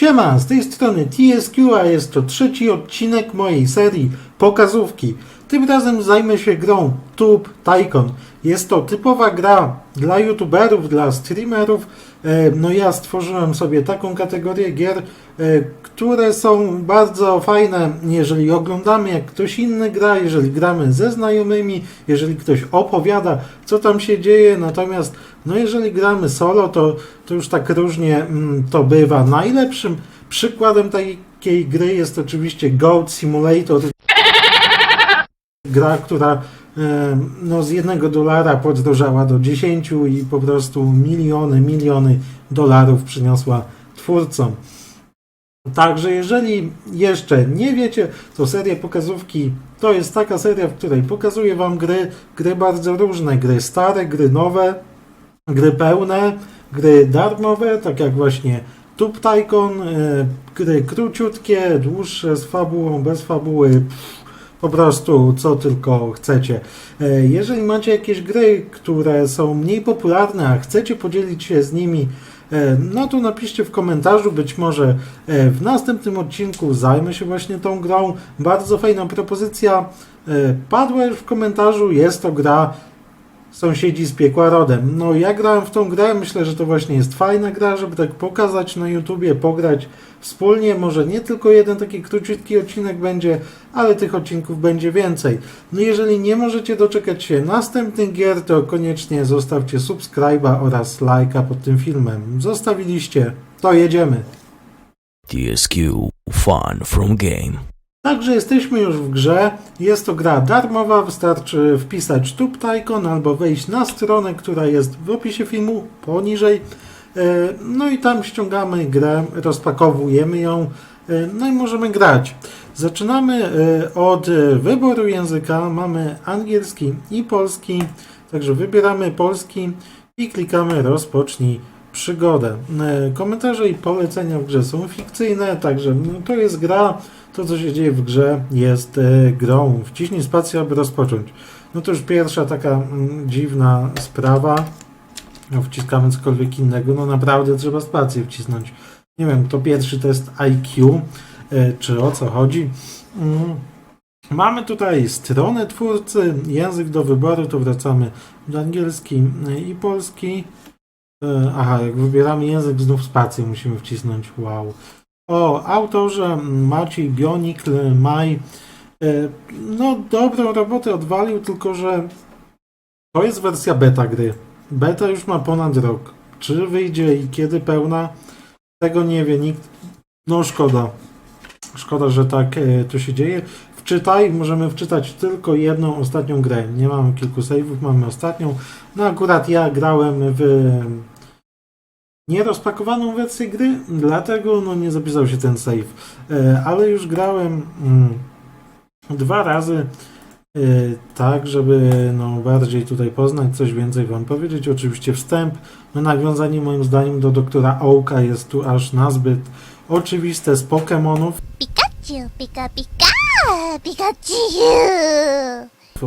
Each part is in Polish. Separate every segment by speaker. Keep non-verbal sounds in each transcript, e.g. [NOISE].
Speaker 1: Siema, z tej strony TSQ, a jest to trzeci odcinek mojej serii pokazówki. Tym razem zajmę się grą Tube Tycoon. Jest to typowa gra dla youtuberów, dla streamerów. E, No ja stworzyłem sobie taką kategorię gier, e, które są bardzo fajne, jeżeli oglądamy jak ktoś inny gra, jeżeli gramy ze znajomymi, jeżeli ktoś opowiada, co tam się dzieje, natomiast no jeżeli gramy solo, to, to już tak różnie mm, to bywa. Najlepszym przykładem takiej gry jest oczywiście Goat Simulator, gra, która no, z jednego dolara podrożała do 10 i po prostu miliony, miliony dolarów przyniosła twórcom. Także jeżeli jeszcze nie wiecie, to seria pokazówki to jest taka seria, w której pokazuję Wam gry, gry bardzo różne, gry stare, gry nowe, gry pełne, gry darmowe, tak jak właśnie Tube Tycoon, e, gry króciutkie, dłuższe, z fabułą, bez fabuły, pff, po prostu co tylko chcecie. E, Jeżeli macie jakieś gry, które są mniej popularne, a chcecie podzielić się z nimi, e, no to napiszcie w komentarzu, być może e, w następnym odcinku zajmę się właśnie tą grą. Bardzo fajna propozycja padła już w komentarzu, jest to gra Sąsiedzi z piekła rodem. No ja grałem w tą grę, myślę, że to właśnie jest fajna gra, żeby tak pokazać na YouTubie, pograć wspólnie. Może nie tylko jeden taki króciutki odcinek będzie, ale tych odcinków będzie więcej. No jeżeli nie możecie doczekać się następnych gier, to koniecznie zostawcie subskryba oraz lajka pod tym filmem. Zostawiliście, to jedziemy.
Speaker 2: TSQ Fun from Game.
Speaker 1: Także jesteśmy już w grze. Jest to gra darmowa, wystarczy wpisać Tube Tycoon albo wejść na stronę, która jest w opisie filmu poniżej. E, No i tam ściągamy grę, rozpakowujemy ją, e, no i możemy grać. Zaczynamy e, od wyboru języka. Mamy angielski i polski, także wybieramy polski i klikamy rozpocznij przygodę. Komentarze i polecenia w grze są fikcyjne, także no, to jest gra. To, co się dzieje w grze, jest e, grą. Wciśnij spację, aby rozpocząć. No to już pierwsza taka mm, dziwna sprawa. No, wciskamy cokolwiek innego. No naprawdę trzeba spację wcisnąć. Nie wiem, to pierwszy test IQ, e, czy o co chodzi. Mm. Mamy tutaj stronę twórcy, język do wyboru, to wracamy do angielski e, i polski. Aha, jak wybieramy język, znów spację musimy wcisnąć. Wow. O, autorze Maciej Bionikl Maj. e, No, dobrą robotę odwalił, tylko że to jest wersja beta gry. Beta już ma ponad rok. Czy wyjdzie i kiedy pełna? Tego nie wie nikt. No, szkoda. Szkoda, że tak e, to się dzieje. Wczytaj, możemy wczytać tylko jedną ostatnią grę. Nie mamy kilku save'ów, mamy ostatnią. No akurat ja grałem w nierozpakowaną wersję gry, dlatego no, nie zapisał się ten save. E, ale już grałem mm, dwa razy e, tak, żeby no, bardziej tutaj poznać, coś więcej Wam powiedzieć. Oczywiście wstęp, no, nawiązanie moim zdaniem do doktora Ołka jest tu aż nazbyt oczywiste z Pokémonów.
Speaker 3: Pikachu, pika pika, Pikachu!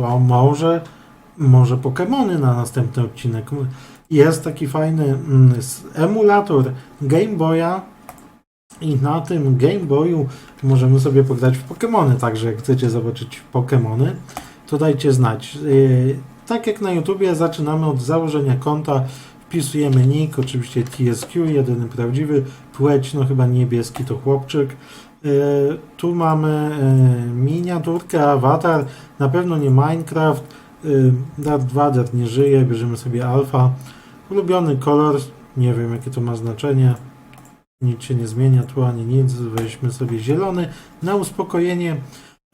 Speaker 1: A może, może Pokémony na następny odcinek. Jest taki fajny mm, emulator Game Boya i na tym Game Boyu możemy sobie pograć w Pokémony. Także jak chcecie zobaczyć Pokémony, to dajcie znać. Yy, Tak jak na YouTubie zaczynamy od założenia konta, wpisujemy nick, oczywiście TSQ, jedyny prawdziwy, płeć, no chyba niebieski to chłopczyk. Yy, Tu mamy yy, miniaturkę, awatar, na pewno nie Minecraft. Yy, Darth Vader nie żyje, bierzemy sobie alfa. Ulubiony kolor, nie wiem jakie to ma znaczenie. Nic się nie zmienia tu ani nic. Weźmy sobie zielony na uspokojenie.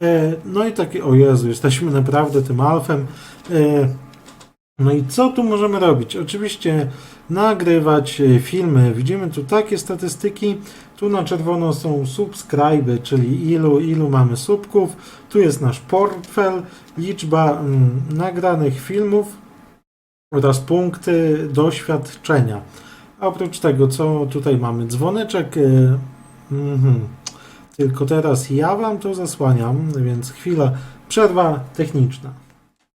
Speaker 1: E, No i takie, o Jezu, jesteśmy naprawdę tym alfem. E, No i co tu możemy robić? Oczywiście nagrywać e, filmy. Widzimy tu takie statystyki. Tu na czerwono są subskryby, czyli ilu, ilu mamy subków. Tu jest nasz portfel, liczba mm, nagranych filmów oraz punkty doświadczenia. A oprócz tego, co tutaj mamy? Dzwoneczek. mhm. Tylko teraz ja Wam to zasłaniam, więc chwila, przerwa techniczna.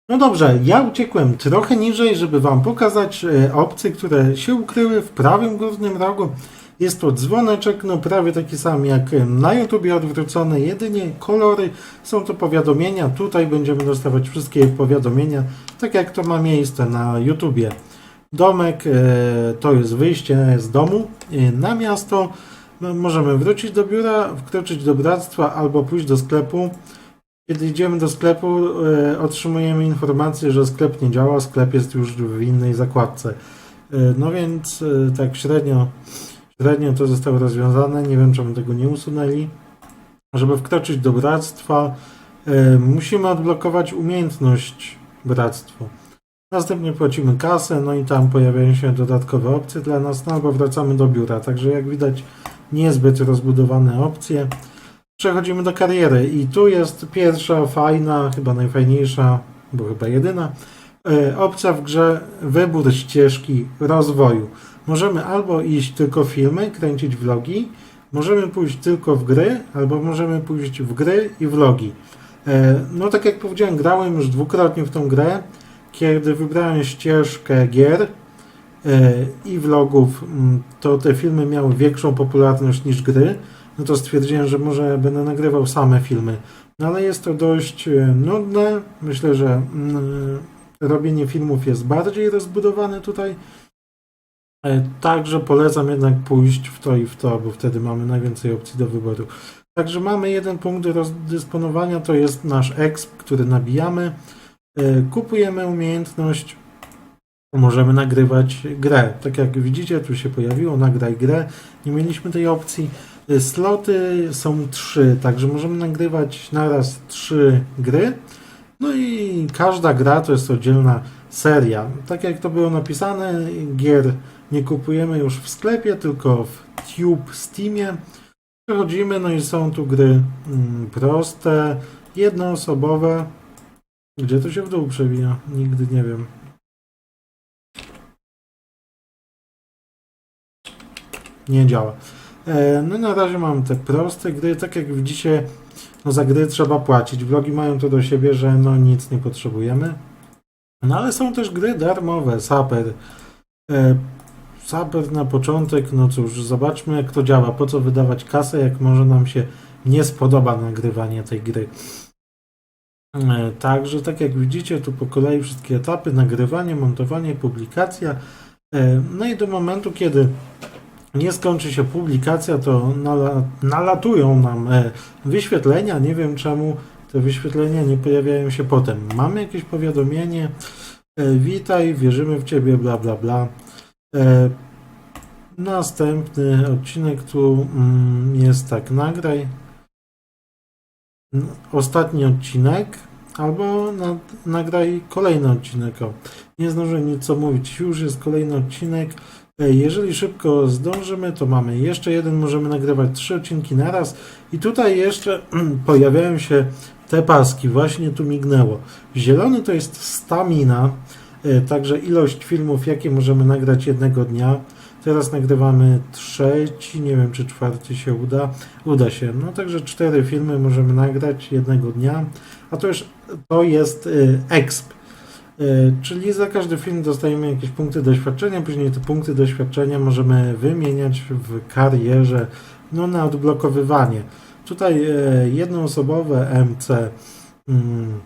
Speaker 1: No dobrze, ja uciekłem trochę niżej, żeby Wam pokazać e, opcje, które się ukryły w prawym górnym rogu. Jest to dzwoneczek, no prawie taki sam jak na YouTubie odwrócony, jedynie kolory są to powiadomienia. Tutaj będziemy dostawać wszystkie powiadomienia, tak jak to ma miejsce na YouTubie. Domek e, to jest wyjście z domu e, na miasto. No, Możemy wrócić do biura, wkroczyć do bractwa albo pójść do sklepu. Kiedy idziemy do sklepu, e, otrzymujemy informację, że sklep nie działa, sklep jest już w innej zakładce. No więc tak średnio, średnio to zostało rozwiązane. Nie wiem, czemu tego nie usunęli. Żeby wkroczyć do bractwa, e, musimy odblokować umiejętność bractwu. Następnie płacimy kasę, no i tam pojawiają się dodatkowe opcje dla nas, no albo wracamy do biura. Także jak widać, niezbyt rozbudowane opcje. Przechodzimy do kariery i tu jest pierwsza, fajna, chyba najfajniejsza, bo chyba jedyna e, opcja w grze wybór ścieżki rozwoju. Możemy albo iść tylko filmy, kręcić vlogi, możemy pójść tylko w gry, albo możemy pójść w gry i vlogi. E, No tak jak powiedziałem, grałem już dwukrotnie w tą grę, kiedy wybrałem ścieżkę gier e, i vlogów, mm, to te filmy miały większą popularność niż gry no to stwierdziłem, że może będę nagrywał same filmy. No ale jest to dość e, nudne. Myślę, że mm, robienie filmów jest bardziej rozbudowane tutaj. E, Także polecam jednak pójść w to i w to, bo wtedy mamy najwięcej opcji do wyboru. Także mamy jeden punkt do rozdysponowania, to jest nasz exp, który nabijamy. E, Kupujemy umiejętność, możemy nagrywać grę. Tak jak widzicie, tu się pojawiło, nagraj grę. Nie mieliśmy tej opcji. Y, Sloty są trzy, także możemy nagrywać naraz trzy gry. No i każda gra to jest oddzielna seria. Tak jak to było napisane, gier nie kupujemy już w sklepie, tylko w Tube Steamie. Przechodzimy, no i są tu gry mm, proste, jednoosobowe. Gdzie to się w dół przewija? Nigdy nie wiem. Nie działa. E, No i na razie mam te proste gry, tak jak widzicie, no za gry trzeba płacić. Vlogi mają to do siebie, że no nic nie potrzebujemy. No ale są też gry darmowe, Saper. E, Saper na początek, no cóż, zobaczmy jak to działa. Po co wydawać kasę, jak może nam się nie spodoba nagrywanie tej gry. E, Także tak jak widzicie, tu po kolei wszystkie etapy, nagrywanie, montowanie, publikacja. E, No i do momentu, kiedy nie skończy się publikacja, to nala, nalatują nam e, wyświetlenia. Nie wiem czemu te wyświetlenia nie pojawiają się potem. Mamy jakieś powiadomienie. E, witaj, wierzymy w Ciebie, bla bla bla. E, następny odcinek tu mm, jest tak, nagraj. Ostatni odcinek. Albo na, nagraj kolejny odcinek. O, nie zdążyłem nic co mówić. Już jest kolejny odcinek. E, Jeżeli szybko zdążymy, to mamy jeszcze jeden, możemy nagrywać trzy odcinki naraz i tutaj jeszcze [CLEARS THROAT] pojawiają się te paski, właśnie tu mignęło. Zielony to jest stamina, e, także ilość filmów, jakie możemy nagrać jednego dnia. Teraz nagrywamy trzeci, nie wiem czy czwarty się uda. Uda się. No także cztery filmy możemy nagrać jednego dnia, a to już to jest e, exp. E, Czyli za każdy film dostajemy jakieś punkty doświadczenia, później te punkty doświadczenia możemy wymieniać w karierze no, na odblokowywanie. Tutaj e, jednoosobowe MC, mm,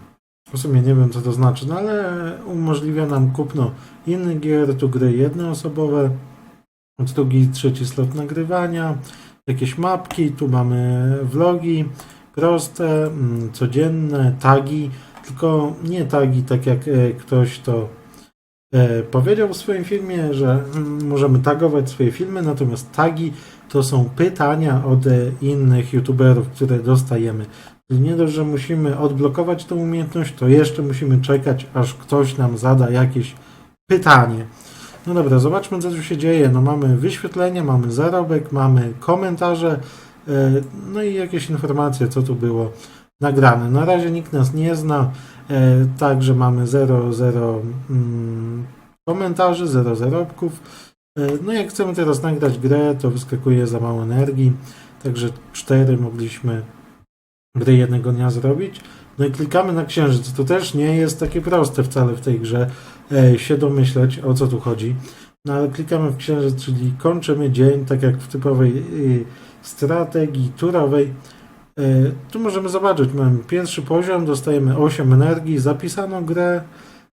Speaker 1: w sumie nie wiem co to znaczy, no ale umożliwia nam kupno innych gier, tu gry jednoosobowe, drugi, trzeci slot nagrywania, jakieś mapki, tu mamy vlogi proste, mm, codzienne, tagi, tylko nie tagi, tak jak e, ktoś to powiedział w swoim filmie, że mm, możemy tagować swoje filmy, natomiast tagi to są pytania od e, innych youtuberów, które dostajemy. Czyli nie dość, że musimy odblokować tą umiejętność, to jeszcze musimy czekać, aż ktoś nam zada jakieś pytanie. No dobra, zobaczmy co tu się dzieje. No mamy wyświetlenia, mamy zarobek, mamy komentarze, e, no i jakieś informacje, co tu było nagrane. Na razie nikt nas nie zna, e, także mamy 0, 0 mm, komentarzy, 0 zarobków. E, no jak chcemy teraz nagrać grę, to wyskakuje za mało energii, także 4 mogliśmy gry jednego dnia zrobić. No i klikamy na księżyc. To też nie jest takie proste wcale w tej grze e, się domyśleć, o co tu chodzi. No ale klikamy w księżyc, czyli kończymy dzień, tak jak w typowej y, strategii turowej. Y, tu możemy zobaczyć, mamy pierwszy poziom, dostajemy 8 energii, zapisano grę,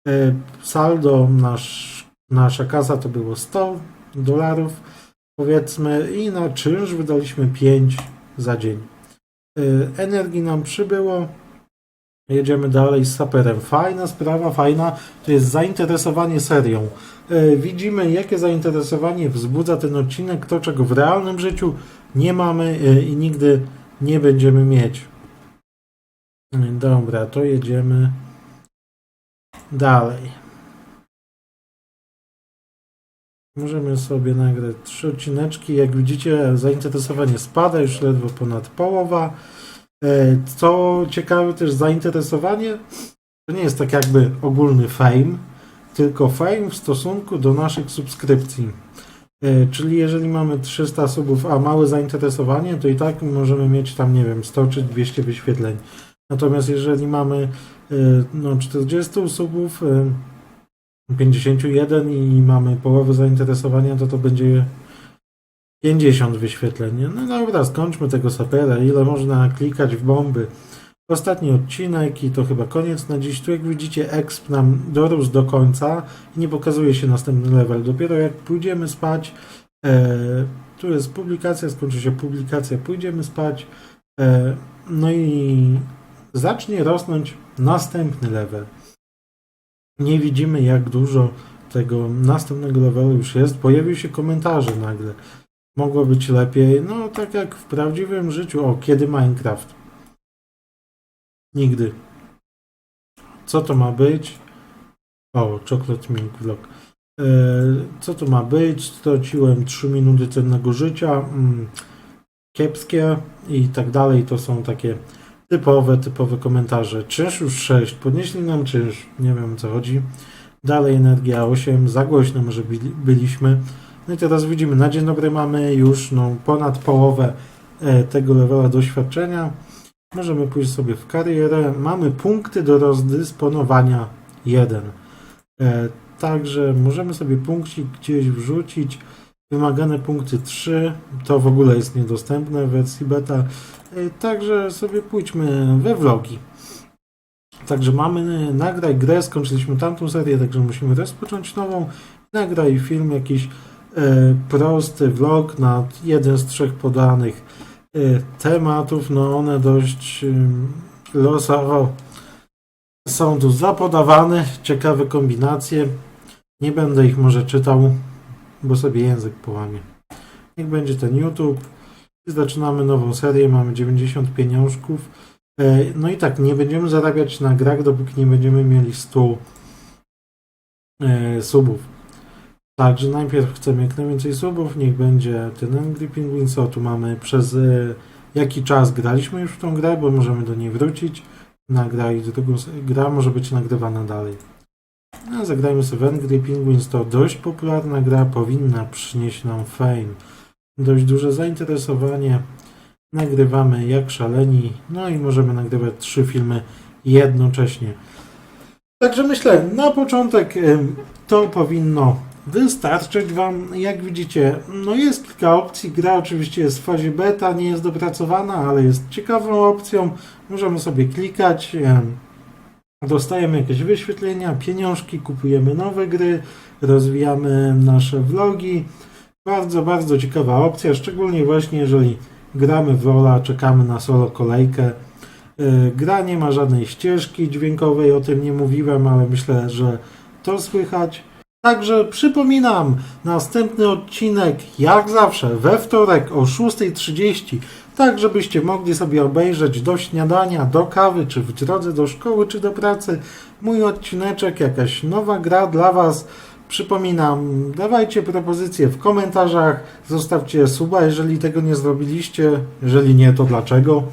Speaker 1: y, saldo, nasz, nasza kasa to było 100 dolarów, powiedzmy, i na czynsz wydaliśmy 5 za dzień. Y, Energii nam przybyło, jedziemy dalej z saperem. Fajna sprawa, fajna, to jest zainteresowanie serią. E, Widzimy, jakie zainteresowanie wzbudza ten odcinek, to czego w realnym życiu nie mamy e, i nigdy nie będziemy mieć. Dobra, to jedziemy dalej. Możemy sobie nagrać trzy odcineczki. Jak widzicie, zainteresowanie spada, już ledwo ponad połowa. E, Co ciekawe, też zainteresowanie to nie jest tak jakby ogólny fame, tylko fame w stosunku do naszych subskrypcji. E, Czyli jeżeli mamy 300 subów, a małe zainteresowanie, to i tak możemy mieć tam, nie wiem, 100 czy 200 wyświetleń. Natomiast jeżeli mamy e, no, 40 subów, e, 51 i mamy połowę zainteresowania, to to będzie 50 wyświetleń. No dobra, skończmy tego sapera. Ile można klikać w bomby? Ostatni odcinek i to chyba koniec na dziś. Tu jak widzicie exp nam dorósł do końca i nie pokazuje się następny level. Dopiero jak pójdziemy spać, e, tu jest publikacja, skończy się publikacja, pójdziemy spać, e, no i zacznie rosnąć następny level. Nie widzimy jak dużo tego następnego levelu już jest. Pojawiły się komentarze nagle. Mogło być lepiej. No tak jak w prawdziwym życiu. O, kiedy Minecraft? Nigdy. Co to ma być? O, Chocolate Milk Vlog. E, co to ma być? Straciłem 3 minuty cennego życia. Mm, kiepskie i tak dalej. To są takie typowe, typowe komentarze. Czynsz już 6. Podnieśli nam czynsz. Nie wiem o co chodzi. Dalej energia 8. Za głośno może byli, byliśmy. No i teraz widzimy, na dzień dobry mamy już no, ponad połowę e, tego levela doświadczenia. Możemy pójść sobie w karierę. Mamy punkty do rozdysponowania 1. E, także możemy sobie punkcik gdzieś wrzucić. Wymagane punkty 3. To w ogóle jest niedostępne w wersji beta. E, także sobie pójdźmy we vlogi. Także mamy nagraj grę, skończyliśmy tamtą serię, także musimy rozpocząć nową. Nagraj film jakiś e, prosty vlog na jeden z trzech podanych tematów. No one dość em, losowo są tu zapodawane. Ciekawe kombinacje. Nie będę ich może czytał, bo sobie język połamie. Niech będzie ten YouTube. Zaczynamy nową serię, mamy 90 pieniążków. E, No i tak, nie będziemy zarabiać na grach, dopóki nie będziemy mieli 100 e, subów. Także najpierw chcemy jak najwięcej subów, niech będzie ten Angry Penguin, co tu mamy, przez e, jaki czas graliśmy już w tą grę, bo możemy do niej wrócić. Nagra i drugą gra może być nagrywana dalej. No, zagrajmy sobie Angry Penguins, to dość popularna gra, powinna przynieść nam fame. Dość duże zainteresowanie. Nagrywamy jak szaleni, no i możemy nagrywać trzy filmy jednocześnie. Także myślę, na początek em, to powinno wystarczyć Wam. Jak widzicie, no jest kilka opcji. Gra oczywiście jest w fazie beta, nie jest dopracowana, ale jest ciekawą opcją. Możemy sobie klikać, em, dostajemy jakieś wyświetlenia, pieniążki, kupujemy nowe gry, rozwijamy nasze vlogi. Bardzo, bardzo ciekawa opcja, szczególnie właśnie jeżeli gramy w Lola, czekamy na solo kolejkę. Yy, Gra nie ma żadnej ścieżki dźwiękowej, o tym nie mówiłem, ale myślę, że to słychać. Także przypominam, następny odcinek jak zawsze we wtorek o 6.30, tak żebyście mogli sobie obejrzeć do śniadania, do kawy, czy w drodze do szkoły, czy do pracy mój odcineczek, jakaś nowa gra dla Was. Przypominam, dawajcie propozycje w komentarzach, zostawcie suba, jeżeli tego nie zrobiliście, jeżeli nie, to dlaczego.